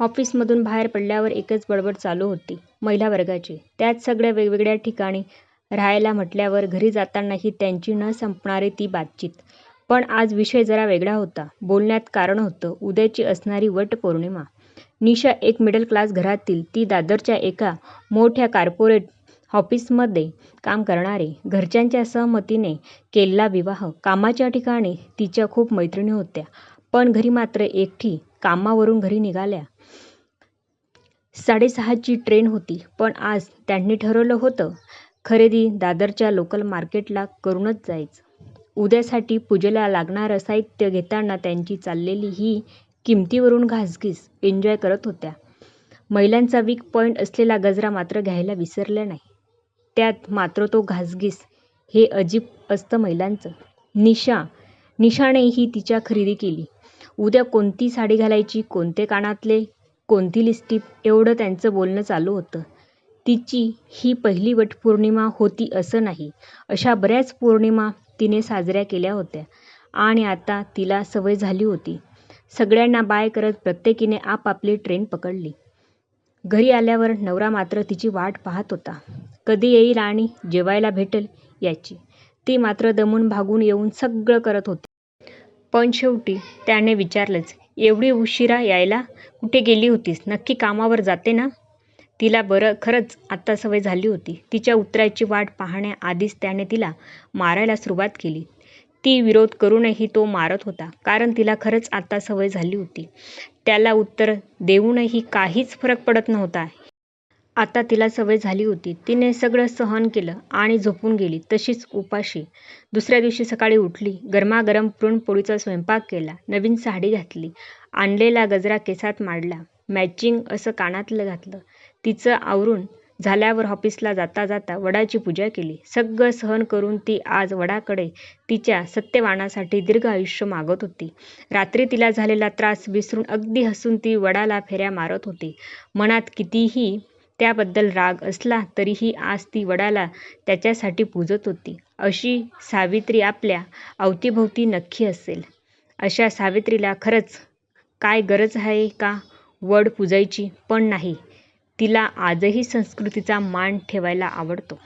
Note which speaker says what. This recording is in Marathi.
Speaker 1: ऑफिसमधून बाहेर पडल्यावर एकच बडबड चालू होती महिला वर्गाची. त्यात सगळ्या वेगवेगळ्या ठिकाणी राहायला म्हटल्यावर घरी जातानाही त्यांची न संपणारी ती बातचीत. पण आज विषय जरा वेगळा होता. बोलण्यात कारण होतं. उद्याची असणारी वटपौर्णिमा. निशा एक मिडल क्लास घरातील. ती दादरच्या एका मोठ्या कॉर्पोरेट ऑफिसमध्ये काम करणारी. घरच्यांच्या सहमतीने केलेला विवाह. कामाच्या ठिकाणी तिच्या खूप मैत्रिणी होत्या. पण घरी मात्र एकटी. कामावरून घरी निघाल्या साडेसहाची ट्रेन होती. पण आज त्यांनी ठरवलं होतं खरेदी दादरच्या लोकल मार्केटला करूनच जायचं. उद्यासाठी पूजेला लागणारं साहित्य घेताना त्यांची चाललेली ही किंमतीवरून घासघीस. एन्जॉय करत होत्या. महिलांचा वीक पॉईंट असलेला गजरा मात्र घ्यायला विसरल्या नाही. त्यात मात्र तो घासघीस हे अजीब असतं महिलांचं. निशा निशानेही तिच्या खरेदी केली. उद्या कोणती साडी घालायची, कोणते कानातले, कोणती लिस्टिप एवढं त्यांचं बोलणं चालू होतं. तिची ही पहिली वटपौर्णिमा होती असं नाही. अशा बऱ्याच पौर्णिमा तिने साजऱ्या केल्या होत्या आणि आता तिला सवय झाली होती. सगळ्यांना बाय करत प्रत्येकीने आपापली ट्रेन पकडली. घरी आल्यावर नवरा मात्र तिची वाट पाहत होता. कधी येईल आणि जेवायला भेटेल याची. ती मात्र दमून भागून येऊन सगळं करत होती. पण शेवटी त्याने विचारलंच, एवढी उशिरा यायला कुठे गेली होतीस? नक्की कामावर जाते ना? तिला खरंच आता सवय झाली होती. तिच्या उत्तराची वाट पाहण्याआधीच त्याने तिला मारायला सुरुवात केली. ती विरोध करूनही तो मारत होता. कारण तिला खरंच आता सवय झाली होती. त्याला उत्तर देऊनही काहीच फरक पडत नव्हता. आता तिला सवय झाली होती. तिने सगळं सहन केलं आणि झोपून गेली तशीच उपाशी. दुसऱ्या दिवशी सकाळी उठली. गरमागरम पुरणपोळीचा स्वयंपाक केला. नवीन साडी घातली. आणलेला गजरा केसात मांडला. मॅचिंग असं कानातलं घातलं. तिचं आवरून झाल्यावर ऑफिसला जाता जाता वडाची पूजा केली. सगळं सहन करून ती आज वडाकडे तिच्या सत्यवानासाठी दीर्घ आयुष्य मागत होती. रात्री तिला झालेला त्रास विसरून अगदी हसून ती वडाला फेऱ्या मारत होती. मनात कितीही त्याबद्दल राग असला तरीही आज ती वडाला त्याच्यासाठी पूजत होती. अशी सावित्री आपल्या अवतीभवती नक्की असेल. अशा सावित्रीला खरंच काय गरज आहे का वड पूजायची? पण नाही. तिला आजही संस्कृतीचा मान ठेवायला आवडतो.